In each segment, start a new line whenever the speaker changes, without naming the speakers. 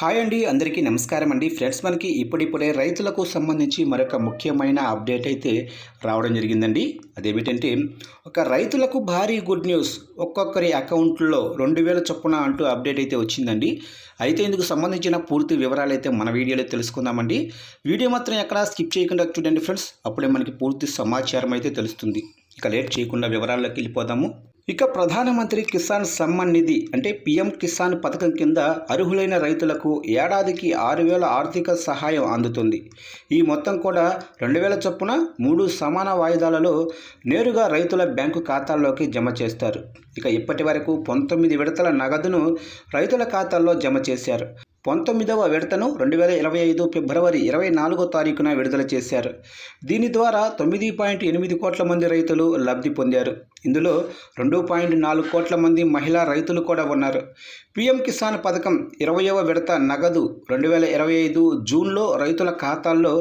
Hi అండి అందరికీ నమస్కారం అండి. ఫ్రెండ్స్ మనకి ఇప్పుడిప్పుడే రైతులకు సంబంధించి మరొక ముఖ్యమైన అప్డేట్ అయితే రావడం జరిగిందండి. అదేమిటంటే ఒక రైతులకు భారీ గుడ్ న్యూస్ ఒక్కొక్కరి అకౌంట్లో రెండు వేల చొప్పున అంటూ అప్డేట్ అయితే వచ్చిందండి. అయితే ఇందుకు సంబంధించిన పూర్తి వివరాలు అయితే మన వీడియోలో తెలుసుకుందామండి. వీడియో మాత్రం ఎక్కడా స్కిప్ చేయకుండా చూడండి ఫ్రెండ్స్. అప్పుడే మనకి పూర్తి సమాచారం అయితే తెలుస్తుంది. ఇక లేట్ చేయకుండా వివరాల్లోకి వెళ్ళిపోదాము. ఇక ప్రధానమంత్రి కిసాన్ సమ్మాన్ నిధి అంటే పిఎం కిసాన్ పథకం కింద అర్హులైన రైతులకు ఏడాదికి ఆరు వేల ఆర్థిక సహాయం అందుతుంది. ఈ మొత్తం కూడా రెండు వేల చొప్పున మూడు సమాన వాయిదాలలో నేరుగా రైతుల బ్యాంకు ఖాతాల్లోకి జమ చేస్తారు. ఇక ఇప్పటి వరకు పంతొమ్మిది విడతల నగదును రైతుల ఖాతాల్లో జమ చేశారు. పంతొమ్మిదవ విడతను రెండు వేల ఇరవై ఐదు ఫిబ్రవరి ఇరవై నాలుగో తారీఖున విడుదల చేశారు. దీని ద్వారా తొమ్మిది పాయింట్ ఎనిమిది కోట్ల మంది రైతులు లబ్ధి పొందారు. ఇందులో రెండు పాయింట్ నాలుగు కోట్ల మంది మహిళా రైతులు కూడా ఉన్నారు. పీఎం కిసాన్ పథకం ఇరవయవ విడత నగదు రెండు వేల ఇరవై ఐదు జూన్లో రైతుల ఖాతాల్లో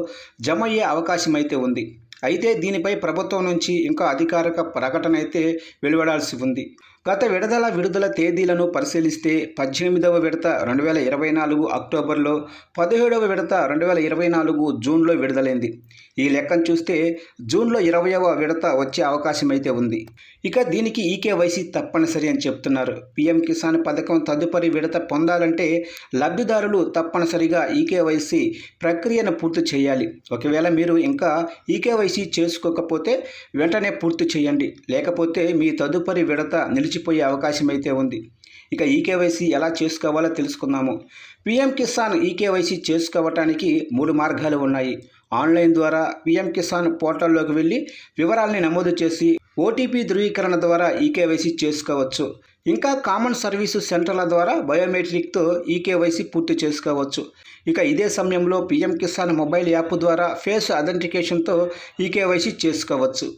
జమ అయ్యే అవకాశం అయితే ఉంది. అయితే దీనిపై ప్రభుత్వం నుంచి ఇంకా అధికారిక ప్రకటన అయితే వెలువడాల్సి ఉంది. గత విడుదల విడుదల తేదీలను పరిశీలిస్తే పద్దెనిమిదవ విడత రెండు వేల ఇరవై నాలుగు అక్టోబర్లో పదిహేడవ విడత రెండు వేల ఇరవై నాలుగు జూన్లో విడుదలైంది. ఈ లెక్కను చూస్తే జూన్లో ఇరవయవ విడత వచ్చే అవకాశం అయితే ఉంది. ఇక దీనికి ఈకేవైసీ తప్పనిసరి అని చెప్తున్నారు. పీఎం కిసాన్ పథకం తదుపరి విడత పొందాలంటే లబ్ధిదారులు తప్పనిసరిగా ఈకేవైసీ ప్రక్రియను పూర్తి చేయాలి. ఒకవేళ మీరు ఇంకా ఈకేవైసీ చేసుకోకపోతే వెంటనే పూర్తి చేయండి. లేకపోతే మీ తదుపరి విడత నిలిచిపోయే అవకాశం అయితే ఉంది. ఇక ఈకేవైసీ ఎలా చేసుకోవాలో తెలుసుకుందాము. పిఎం కిసాన్ ఈకేవైసీ చేసుకోవటానికి మూడు మార్గాలు ఉన్నాయి. ఆన్లైన్ ద్వారా పిఎం కిసాన్ పోర్టల్లోకి వెళ్ళి వివరాల్ని నమోదు చేసి ఓటీపీ ధృవీకరణ ద్వారా ఈకేవైసీ చేసుకోవచ్చు. ఇంకా కామన్ సర్వీసు సెంటర్ల ద్వారా బయోమెట్రిక్తో ఈకేవైసీ పూర్తి చేసుకోవచ్చు. ఇక ఇదే సమయంలో పిఎం కిసాన్ మొబైల్ యాప్ ద్వారా ఫేస్ అథెంటికేషన్తో ఈకేవైసీ చేసుకోవచ్చు.